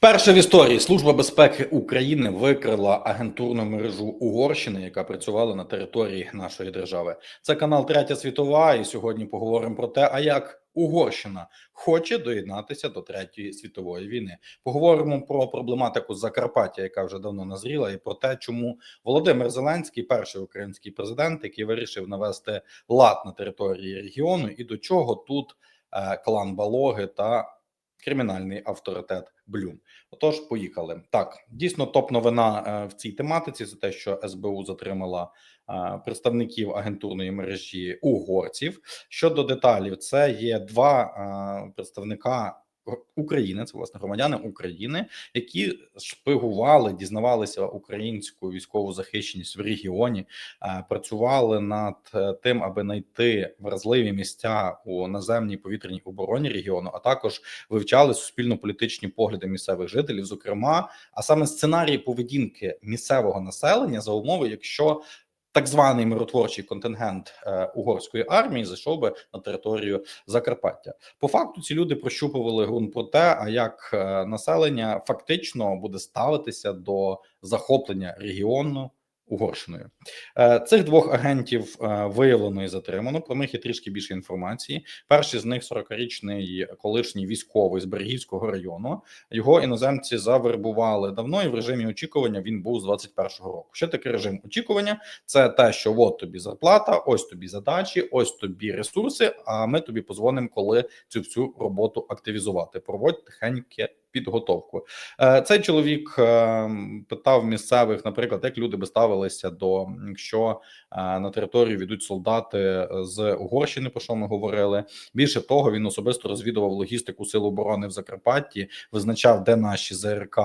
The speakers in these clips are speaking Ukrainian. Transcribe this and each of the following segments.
Вперше в історії Служба безпеки України викрила агентурну мережу Угорщини, яка працювала на території нашої держави. Це канал Третя світова. І сьогодні поговоримо про те, а як Угорщина хоче доєднатися до третьої світової війни. Поговоримо про проблематику Закарпаття, яка вже давно назріла, і про те, чому Володимир Зеленський, перший український президент, який вирішив навести лад на території регіону, і до чого тут е, клан Балоги та кримінальний авторитет Блюм. Отож, поїхали. Так, дійсно, топ новина е, в цій тематиці це те, що СБУ затримала е, представників агентурної мережі угорців. Щодо деталів, це є два е, представника. України, це власне громадяни України, які шпигували, дізнавалися українську військову захищеність в регіоні, працювали над е, тим, аби знайти вразливі місця у наземній повітряній обороні регіону, а також вивчали суспільно-політичні погляди місцевих жителів, зокрема, а саме сценарії поведінки місцевого населення за умови, якщо так званий миротворчий контингент е, угорської армії зайшов би на територію Закарпаття. По факту ці люди прощупували ґрунт про те, а як е, населення фактично буде ставитися до захоплення регіону. Угорщиною Е, цих двох агентів е, виявлено і затримано. Про них є трішки більше інформації. Перший з них 40-річний колишній військовий з Берегівського району. Його іноземці завербували давно і в режимі очікування він був з 21-го року. Що таке режим очікування? Це те, що от тобі зарплата, ось тобі задачі, ось тобі ресурси. А ми тобі позвонимо, коли цю всю роботу активізувати. Проводь тихеньке підготовку. Е, Цей чоловік е, питав місцевих, наприклад, як люди би ставилися до якщо е, на територію ведуть солдати з Угорщини, про що ми говорили. Більше того, він особисто розвідував логістику сил оборони в Закарпатті, визначав, де наші ЗРК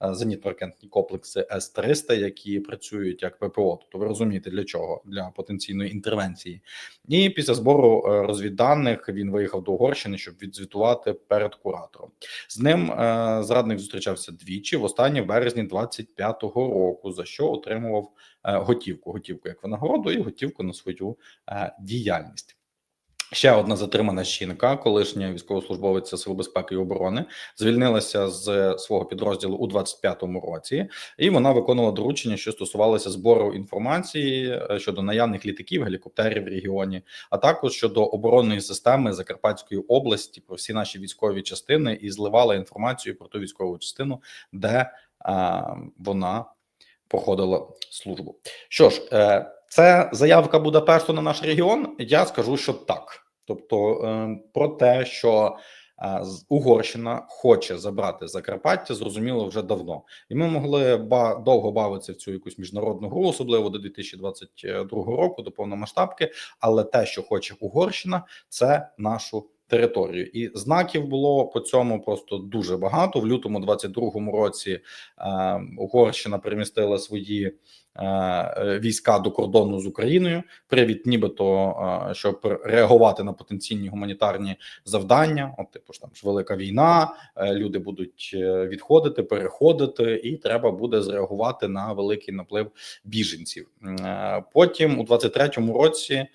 зенітно-ракетні комплекси С 300 які працюють як ППО. Тобто ви розумієте для чого для потенційної інтервенції. І після збору розвідданих він виїхав до Угорщини, щоб відзвітувати перед куратором. З ним зрадник зустрічався двічі. В останнє в березні 25-го року, за що отримував готівку, готівку як винагороду, і готівку на свою діяльність. Ще одна затримана жінка, колишня військовослужбовиця Сил безпеки і оборони, звільнилася з свого підрозділу у 25-му році, і вона виконувала доручення, що стосувалося збору інформації щодо наявних літаків, гелікоптерів в регіоні, а також щодо оборонної системи Закарпатської області про всі наші військові частини і зливала інформацію про ту військову частину, де а, вона проходила службу. Що ж, е, це заявка Будапешту на наш регіон. Я скажу, що так. Тобто, е, про те, що е, Угорщина хоче забрати Закарпаття, зрозуміло вже давно, і ми могли ба довго бавитися в цю якусь міжнародну гру, особливо до 2022 року, до повномасштабки. Але те, що хоче Угорщина, це нашу територію, і знаків було по цьому просто дуже багато. В лютому 22-му році е, Угорщина примістила свої е, війська до кордону з Україною. Привід, нібито е, щоб реагувати на потенційні гуманітарні завдання. От типу ж там ж велика війна, е, люди будуть е, відходити, переходити, і треба буде зреагувати на великий наплив біженців. Е, потім у 23-му році. Е,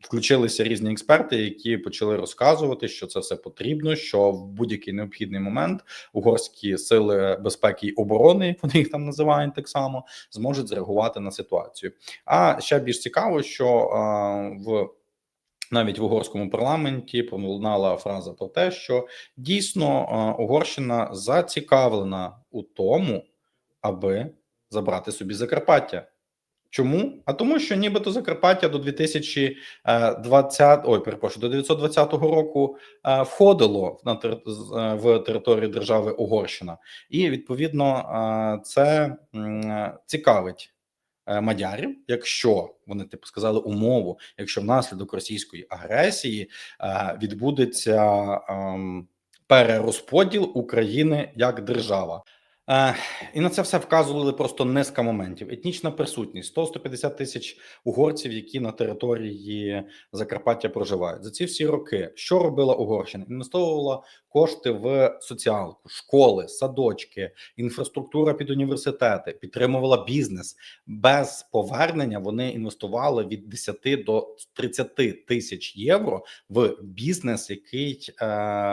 Включилися різні експерти, які почали розказувати, що це все потрібно. Що в будь-який необхідний момент угорські сили безпеки і оборони, вони їх там називають так само, зможуть зреагувати на ситуацію. А ще більш цікаво, що а, в навіть в угорському парламенті пролунала фраза про те, що дійсно Угорщина зацікавлена у тому, аби забрати собі Закарпаття. Чому? А тому, що нібито Закарпаття до 2020, ой, перепрошую, до 920 року е, входило на тер, в територію держави Угорщина, і відповідно е, це цікавить е, мадярів, якщо вони типу сказали умову, якщо внаслідок російської агресії відбудеться ем, перерозподіл України як держава. Е, і на це все вказували просто низка моментів. Етнічна присутність 100-150 тисяч угорців, які на території Закарпаття проживають за ці всі роки. Що робила Угорщина? Інвестовувала кошти в соціалку, школи, садочки, інфраструктура під університети, підтримувала бізнес. Без повернення вони інвестували від 10 до 30 тисяч євро в бізнес, який е,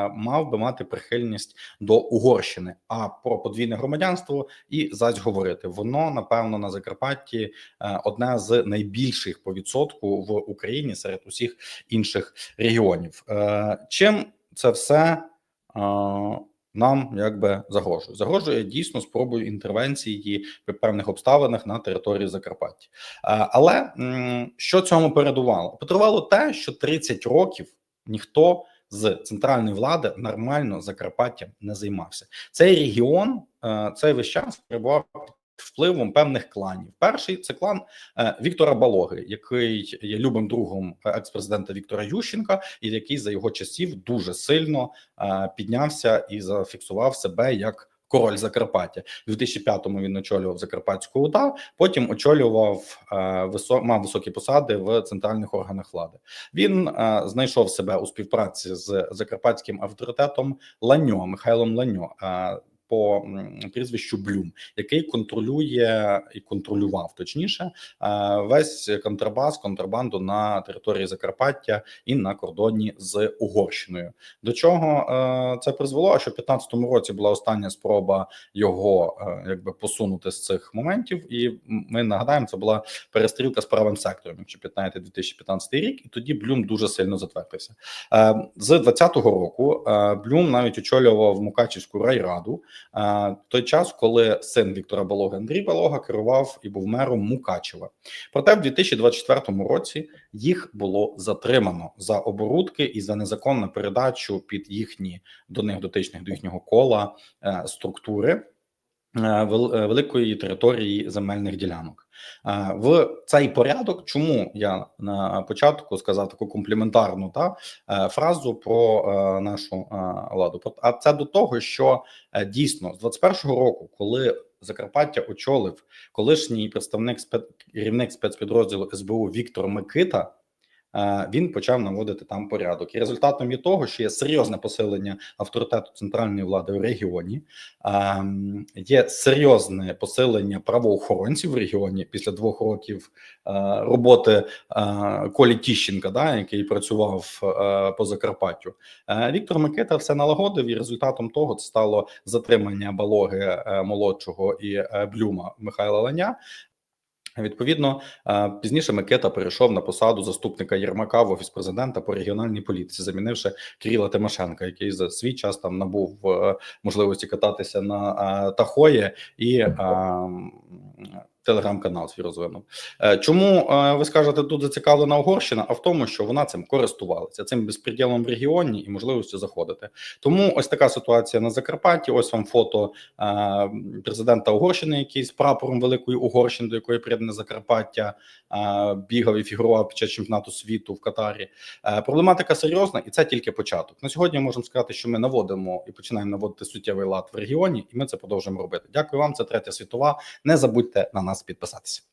мав би мати прихильність до Угорщини. А про подвійне громадянство і зась говорити воно напевно на Закарпатті е, одне з найбільших по відсотку в Україні серед усіх інших регіонів. Е, чим це все е, нам якби загрожує? Загрожує дійсно спробою інтервенції при певних обставинах на території Закарпаття. Але що цьому передувало? Передувало те, що 30 років ніхто з центральної влади нормально Закарпаттям не займався. Цей регіон цей весь час перебував впливом певних кланів. Перший це клан е, Віктора Балоги, який є любим другом екс-президента Віктора Ющенка, і який за його часів дуже сильно е, піднявся і зафіксував себе як. Король Закарпаття У 2005-му він очолював Закарпатську ОДА, потім очолював е, висо- мав високі посади в центральних органах влади. Він е, знайшов себе у співпраці з закарпатським авторитетом Ланьо Михайлом Ланьо. е, по прізвищу Блюм, який контролює і контролював точніше е, весь контрабас, контрабанду на території Закарпаття і на кордоні з Угорщиною. До чого е, це призвело? Що в 15-му році була остання спроба його е, якби посунути з цих моментів, і ми нагадаємо, це була перестрілка з правим сектором, якщо пам'ятаєте 2015 рік, і тоді Блюм дуже сильно затвердився. З 20-го року Блюм навіть очолював Мукачівську райраду той час, коли син Віктора Балога Андрій Балога керував і був мером Мукачева. Проте в 2024 році їх було затримано за оборудки і за незаконну передачу під їхні до них дотичних до їхнього кола е, структури великої території земельних ділянок. Е, В цей порядок, чому я на початку сказав таку компліментарну та е, фразу про е, нашу е, владу. А це до того, що е, дійсно з 21-го року, коли Закарпаття очолив колишній представник спец... керівник спецпідрозділу СБУ Віктор Микита. Він почав наводити там порядок, і результатом є того, що є серйозне посилення авторитету центральної влади в регіоні, є серйозне посилення правоохоронців в регіоні після двох років роботи Колі Тіщенка, да, який працював по Закарпаттю. Віктор Микита все налагодив, і результатом того стало затримання балоги е, молодшого і е, блюма Михайла Ланя. Відповідно, е, пізніше Микита перейшов на посаду заступника Єрмака в офіс президента по регіональній політиці, замінивши Кирила Тимошенка, який за свій час там набув е, можливості кататися на е, Тахої. І телеграм-канал свій розвинув. Е, Чому е, ви скажете тут зацікавлена Угорщина? А в тому, що вона цим користувалася цим безпреділом в регіоні і можливістю заходити. Тому ось така ситуація на Закарпатті. Ось вам фото е, президента Угорщини, який з прапором великої Угорщини, до якої приєднане Закарпаття, бігав і фігурував під час чемпіонату світу в Катарі. Проблематика серйозна, і це тільки початок. На сьогодні можемо сказати, що ми наводимо і починаємо наводити суттєвий лад в регіоні, і ми це продовжуємо робити. Дякую вам. Це третя світова. Не забудьте на нас підписатися.